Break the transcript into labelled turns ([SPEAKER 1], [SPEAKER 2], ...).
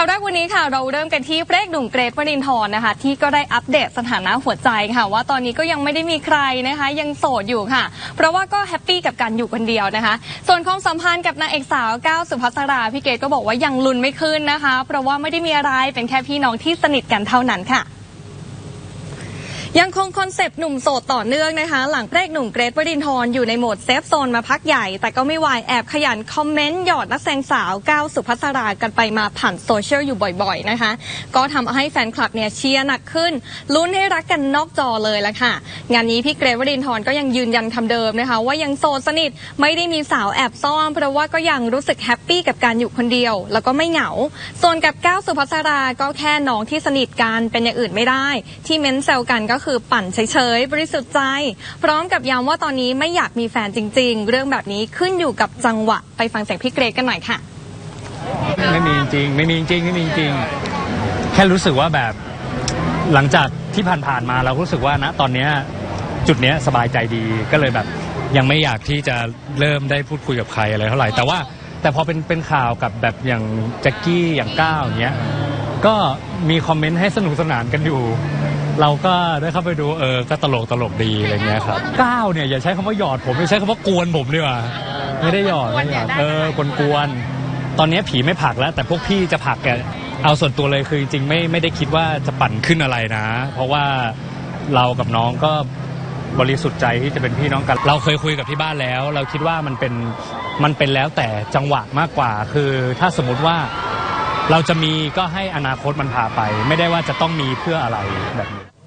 [SPEAKER 1] ข่าวแรกวันนี้ค่ะ เราเริ่มกันที่พระเอกหนุ่มเกรทวรินทร์นะคะ ที่ก็ได้อัปเดตสถานะหัวใจค่ะ ว่าตอนนี้ก็ยังไม่ได้มีใครนะคะ ยังโสดอยู่ค่ะ เพราะว่าก็แฮปปี้กับการอยู่คนเดียวนะคะ ส่วนความสัมพันธ์กับนางเอกสาวก้าวสุภัสราพี่เกรทก็บอกว่ายังลุนไม่ขึ้นนะคะ เพราะว่าไม่ได้มีอะไรเป็นแค่พี่น้องที่สนิทกันเท่านั้นค่ะ ยังคงคอนเซปต์หนุ่มโสดต่อเนื่องนะคะ หลังพรกหนุ่มเกรทวรินทร์อยู่ในโหมดเซฟโซนมาพักใหญ่ แต่ก็ไม่วายแอบขยันคอมเมนต์หยอดนักแสดงสาวก้าวสุภัสรากันไปมาผ่านโซเชียลอยู่บ่อยๆนะคะ ก็ทำให้แฟนคลับเนี่ยเชียร์หนักขึ้น ลุ้นให้รักกันนอกจอเลยละค่ะ งานนี้พี่เกรทวรินทร์ก็ยังยืนยันคำเดิมนะคะ ว่ายังโสดสนิทไม่ได้มีสาวแอบซ่อนเพราะว่าก็ยังรู้สึกแฮปปี้กับการอยู่คนเดียว แล้วก็ไม่เหงาส่วนกับก้าวสุภัสราก็แค่น้องที่สนิทกันเป็นอย่างอื่นไม่ได้ ที่เม้นแซวกันก็คือปั่นเฉยๆ บริสุทธิ์ใจ พร้อมกับย้ำว่าตอนนี้ไม่อยากมีแฟนจริง ๆ เรื่องแบบนี้ขึ้นอยู่กับจังหวะไปฟังเสียงพี่เกรทกันหน่อยค่ะ
[SPEAKER 2] ไม่มีจริง ไม่มีจริงไม่มีจริง แค่รู้สึกว่าแบบหลังจากที่ผ่านๆมาเรารู้สึกว่าณตอนเนี้ยจุดเนี้ยสบายใจดีก็เลยแบบยังไม่อยากที่จะเริ่มได้พูดคุยกับใครอะไรเท่าไหร่ แต่ว่าแต่พอเป็นเป็นข่าวกับแบบอย่างแจ็คกี้อย่างก้าวอย่างเงี้ยก็มีคอมเมนต์ให้สนุกสนานกันอยู่ เราก็ได้เข้าไปดูเออก็ตลกตลกดีอะไรเงี้ยครับก้าวเนี่ยอย่าใช้คำว่าหยอดผมอย่าใช้คำว่ากวนผมดีกว่าไม่ได้หยอดไม่ได้หยอดเออกวนกวนๆตอนนี้ผีไม่ผลักแล้ว แต่พวกพี่จะผลักแกเอาส่วนตัวเลยคือจริงๆไม่ไม่ได้คิดว่าจะปั่นขึ้นอะไรนะ เพราะว่าเรากับน้องก็บริสุทธิ์ใจที่จะเป็นพี่น้องกัน เราเคยคุยกับที่บ้านแล้ว เราคิดว่ามันเป็นมันเป็นแล้วแต่จังหวะมากกว่า คือถ้าสมมุติว่า เราจะมีก็ให้อนาคตมันพาไป ไม่ได้ว่าจะต้องมีเพื่ออะไรแบบนี้